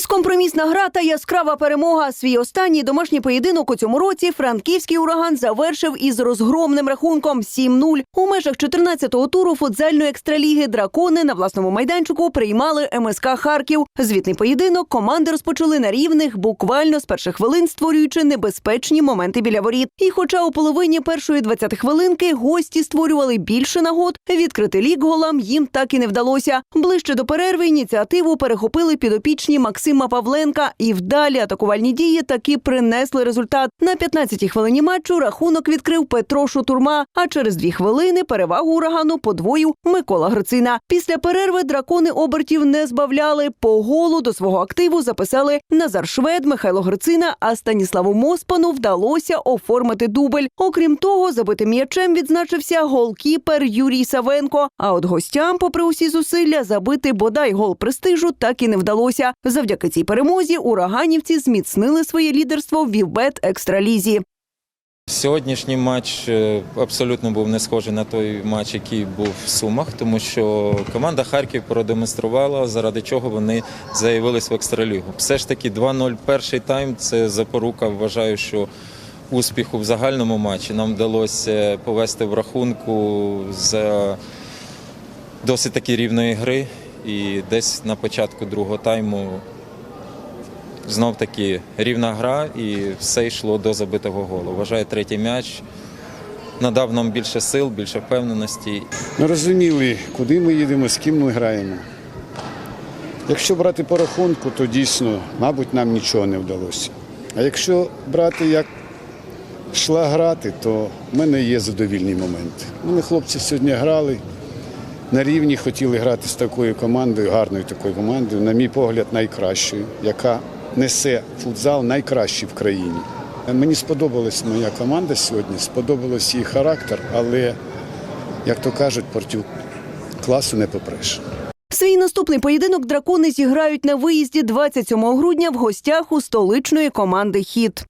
Безкомпромісна гра та яскрава перемога. Свій останній домашній поєдинок у цьому році франківський ураган завершив із розгромним рахунком 7-0. У межах 14-го туру футзальної екстраліги дракони на власному майданчику приймали МСК Харків. Звітний поєдинок команди розпочали на рівних, буквально з перших хвилин створюючи небезпечні моменти біля воріт. І, хоча у половині першої 20 хвилинки гості створювали більше нагод, відкрити лік голам їм так і не вдалося. Ближче до перерви ініціативу перехопили підопічні Максима Павленка, і вдалі атакувальні дії таки принесли результат. На 15-й хвилині матчу рахунок відкрив Петро Шутурма. А через дві хвилини перевагу урагану подвоїв Микола Грицина. Після перерви дракони обертів не збавляли. По голу до свого активу записали Назар Швед, Михайло Грицина, а Станіславу Моспану вдалося оформити дубль. Окрім того, забитим м'ячем відзначився голкіпер Юрій Савенко. А от гостям, попри усі зусилля, забити бодай гол престижу так і не вдалося. Завдяки цій перемозі ураганівці зміцнили своє лідерство в Вівбет Екстралізі. Сьогоднішній матч е, абсолютно був не схожий на той матч, який був в Сумах, тому що команда Харків продемонструвала, заради чого вони заявились в екстралігу. Все ж таки 2-0 перший тайм це запорука. Вважаю, що успіху в загальному матчі нам вдалося повести в рахунку за досить таки рівної гри. І десь на початку другого тайму знов таки рівна гра, і все йшло до забитого голу. Вважаю, третій м'яч надав нам більше сил, більше впевненості. Ми розуміли, куди ми їдемо, з ким ми граємо. Якщо брати по рахунку, то дійсно, мабуть, нам нічого не вдалося. А якщо брати як йшла грати, то в мене є задовільні моменти. Мене хлопці сьогодні грали на рівні, хотіли грати з такою командою, гарною такою командою, на мій погляд, найкращою, яка несе футзал найкращий в країні. Мені сподобалась моя команда сьогодні, сподобалось її характер, але, як то кажуть, портів класу не попреш. Свій наступний поєдинок дракони зіграють на виїзді 27 грудня в гостях у столичної команди Хіт.